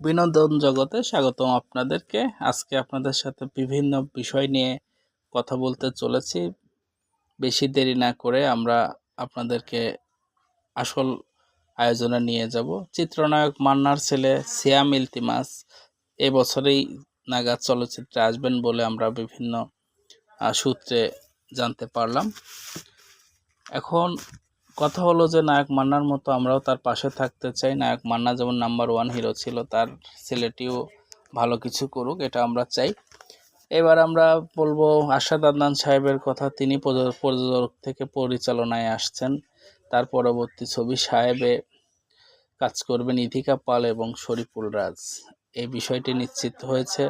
বিনোদন জগতে স্বাগতম আপনাদেরকে। আজকে আপনাদের সাথে বিভিন্ন বিষয় নিয়ে কথা বলতে চলেছি। বেশি দেরি না করে আমরা আপনাদেরকে আসল আয়োজনে নিয়ে যাব। চিত্রনায়ক মান্নার ছেলে সিয়াম ইলতিমাস এবছরেই নাগাদ চলচ্চিত্রে আসবেন বলে আমরা বিভিন্ন সূত্রে জানতে পারলাম। এখন কথা হলো যে নায়ক মান্নার মতো আমরাও তার পাশে থাকতে চাই। নায়ক মান্না যেমন নাম্বার ওয়ান হিরো ছিল, তার ছেলেটিও ভালো কিছু করুক, এটা আমরা চাই। এবার আমরা বলব আশাদ আদনান সাহেবের কথা। তিনি প্রযোজক থেকে পরিচালনায় আসছেন। তার পরবর্তী ছবি সাহেবে কাজ করবেন ইথিকা পাল এবং শরীফুল রাজ। এই বিষয়টি নিশ্চিত হয়েছে।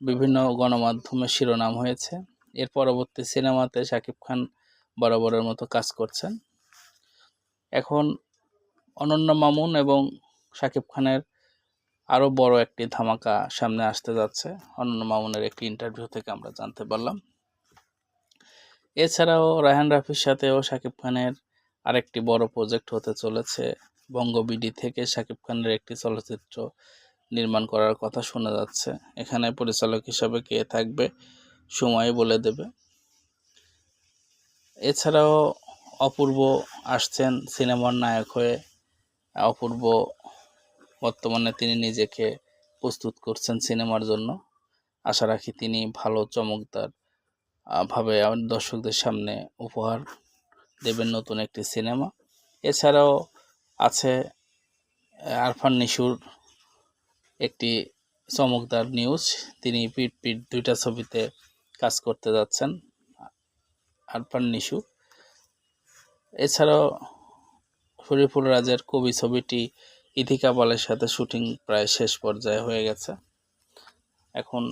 বিভিন্ন গণমাধ্যমে শিরোনাম হয়েছে। এর পরবর্তী সিনেমাতে শাকিব খান বরাবরের মতো কাজ করছেন। এখন অনন্য মামুন এবং শাকিব খানের আরও বড় একটি ধামাকা সামনে আসতে যাচ্ছে। অনন্য মামুনের একটি ইন্টারভিউ থেকে আমরা জানতে পারলাম। এছাড়াও রায়হান রাফির সাথেও শাকিব খানের আরেকটি বড় প্রজেক্ট হতে চলেছে। বঙ্গবিডি থেকে শাকিব খানের একটি চলচ্চিত্র নির্মাণ করার কথা শোনা যাচ্ছে। এখানে পরিচালক হিসাবে কে থাকবে, সময় বলে দেবে। এছাড়াও অপূর্ব আসছেন সিনেমার নায়ক হয়ে, অপূর্ব বর্তমানে তিনি নিজেকে প্রস্তুত করছেন সিনেমার জন্য। আশা রাখি তিনি ভালো চমকদার ভাবে দর্শকদের সামনে উপহার দেবেন নতুন একটি সিনেমা। এছাড়াও আছে আরফান নিশুর একটি চমকদার নিউজ। তিনি পিট পিট দুইটা ছবিতে কাজ করতে যাচ্ছেন আরফান নিশু। এছাড়াও শরীফুল রাজের কবি ছবিটি ইথিকা পালের সাথে শুটিং প্রায় শেষ পর্যায়ে হয়ে গেছে। এখন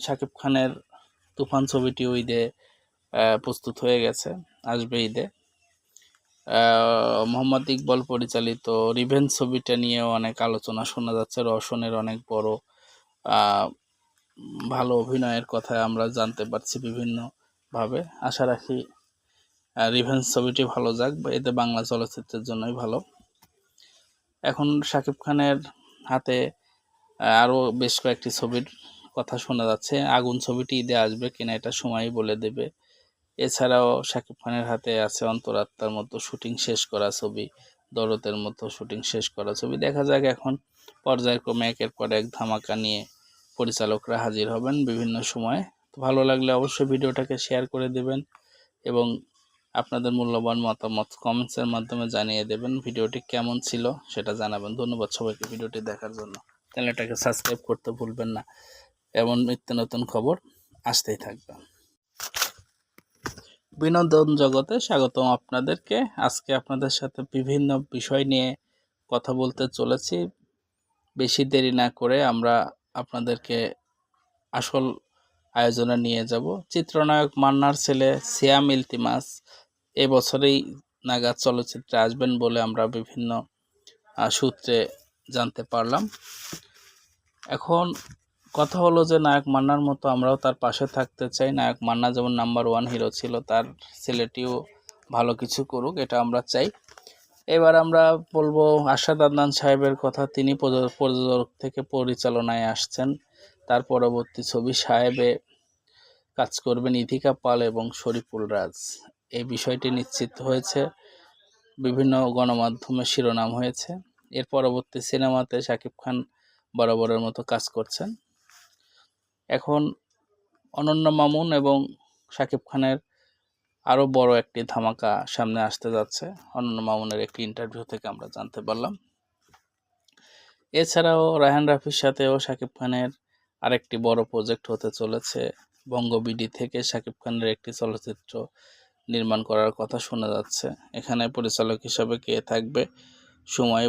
শাকিব খানের তুফান ছবিটিও ঈদে প্রস্তুত হয়ে গেছে, আসবে ঈদে। মোহাম্মদ ইকবল পরিচালিত রিভেঞ্জ ছবিটা নিয়েও অনেক আলোচনা শোনা যাচ্ছে। রওশনের অনেক বড় ভালো অভিনয়ের কথা আমরা জানতে পারছি বিভিন্নভাবে। আশা রাখি রিভেঞ্জ ছবিটি ভালো যাক, বা এতে বাংলা চলচ্চিত্রের জন্যই ভালো। এখন শাকিব খানের হাতে আরও বেশ কয়েকটি ছবির কথা শোনা যাচ্ছে। আগুন ছবিটি ঈদে আসবে কিনা এটা সময়ই বলে দেবে। এছাড়াও শাকিব খানের হাতে আছে অন্তরাত্মার মতো শুটিং শেষ করা ছবি, দরদের মতো শুটিং শেষ করা ছবি। দেখা যাক এখন পর্যায়ক্রমে একের পর এক ধামাকা নিয়ে পরিচালকরা হাজির হবেন বিভিন্ন সময়ে। ভালো লাগলে অবশ্যই ভিডিওটাকে শেয়ার করে দেবেন এবং আপনাদের মূল্যবান মতামত কমেন্টসের মাধ্যমে জানিয়ে দেবেন। ভিডিওটি কেমন ছিল সেটা জানাবেন। ধন্যবাদ সবাইকে ভিডিওটি দেখার জন্য। চ্যানেলটাকে সাবস্ক্রাইব করতে ভুলবেন না। এমন নিত্য নতুন খবর আসতেই থাকবে। বিনোদন জগতে স্বাগতম আপনাদেরকে। আজকে আপনাদের সাথে বিভিন্ন বিষয় নিয়ে কথা বলতে চলেছি। বেশি দেরি না করে আমরা আপনাদেরকে আসল আয়োজনে নিয়ে যাব। চিত্রনায়ক মান্নার ছেলে সিয়াম ইলতিমাস এবছরেই নাগাদ চলচ্চিত্রে আসবেন বলে আমরা বিভিন্ন সূত্রে জানতে পারলাম। এখন কথা হলো যে নায়ক মান্নার মতো আমরাও তার পাশে থাকতে চাই। নায়ক মান্না যেমন নাম্বার ওয়ান হিরো ছিল, তার ছেলেটিও ভালো কিছু করুক, এটা আমরা চাই। এবার আমরা বলব আশাদ আদনান সাহেবের কথা। তিনি প্রযোজক থেকে পরিচালনায় আসছেন। তার পরবর্তী ছবি সাহেবে কাজ করবেন ইথিকা পাল এবং শরীফুল রাজ। এই বিষয়টি নিশ্চিত হয়েছে। বিভিন্ন গণমাধ্যমে শিরোনাম হয়েছে। এর পরবর্তী সিনেমাতে শাকিব খান বরাবরের মতো কাজ করছেন। এখন অনন্য মামুন এবং শাকিব খানের আরও বড় একটি ধামাকা সামনে আসতে যাচ্ছে। অনন্য মামুনের একটি ইন্টারভিউ থেকে আমরা জানতে পারলাম। এছাড়াও রায়হান রাফির সাথেও শাকিব খানের আরেকটি বড় প্রজেক্ট হতে চলেছে। বঙ্গবিডি থেকে শাকিব খানের একটি চলচ্চিত্র নির্মাণ করার কথা শোনা যাচ্ছে। এখানে পরিচালক হিসাবে কে থাকবে? সময়